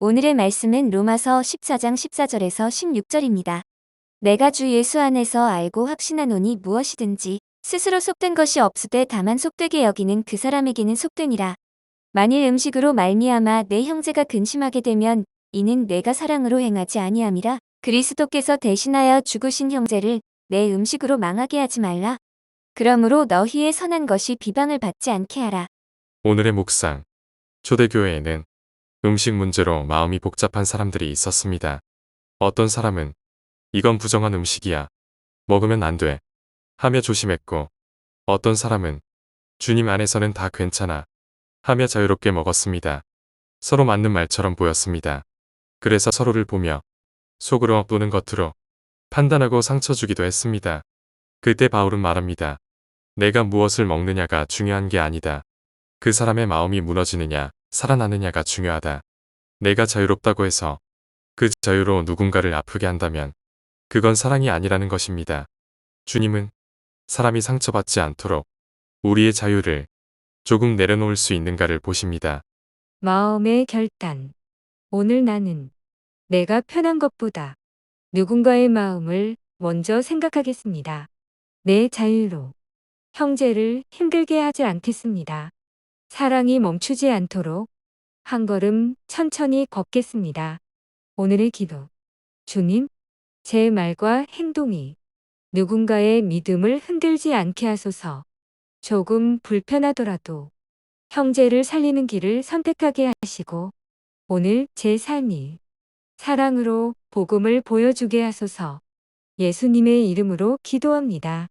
오늘의 말씀은 로마서 14장 14절에서 16절입니다. 내가 주 예수 안에서 알고 확신하노니 무엇이든지 스스로 속된 것이 없으되 다만 속되게 여기는 그 사람에게는 속되니라. 만일 음식으로 말미암아 내 형제가 근심하게 되면 이는 내가 사랑으로 행하지 아니함이라. 그리스도께서 대신하여 죽으신 형제를 내 음식으로 망하게 하지 말라. 그러므로 너희의 선한 것이 비방을 받지 않게 하라. 오늘의 묵상. 초대교회에는 음식 문제로 마음이 복잡한 사람들이 있었습니다. 어떤 사람은 이건 부정한 음식이야. 먹으면 안 돼. 하며 조심했고, 어떤 사람은 주님 안에서는 다 괜찮아. 하며 자유롭게 먹었습니다. 서로 맞는 말처럼 보였습니다. 그래서 서로를 보며 속으로 또는 겉으로 판단하고 상처 주기도 했습니다. 그때 바울은 말합니다. 내가 무엇을 먹느냐가 중요한 게 아니다. 그 사람의 마음이 무너지느냐, 살아나느냐가 중요하다. 내가 자유롭다고 해서 그 자유로 누군가를 아프게 한다면 그건 사랑이 아니라는 것입니다. 주님은 사람이 상처받지 않도록 우리의 자유를 조금 내려놓을 수 있는가를 보십니다. 마음의 결단. 오늘 나는 내가 편한 것보다 누군가의 마음을 먼저 생각하겠습니다. 내 자유로 형제를 힘들게 하지 않겠습니다. 사랑이 멈추지 않도록 한 걸음 천천히 걷겠습니다. 오늘의 기도. 주님, 제 말과 행동이 누군가의 믿음을 흔들지 않게 하소서. 조금 불편하더라도 형제를 살리는 길을 선택하게 하시고 오늘 제 삶이 사랑으로 복음을 보여주게 하소서 예수님의 이름으로 기도합니다.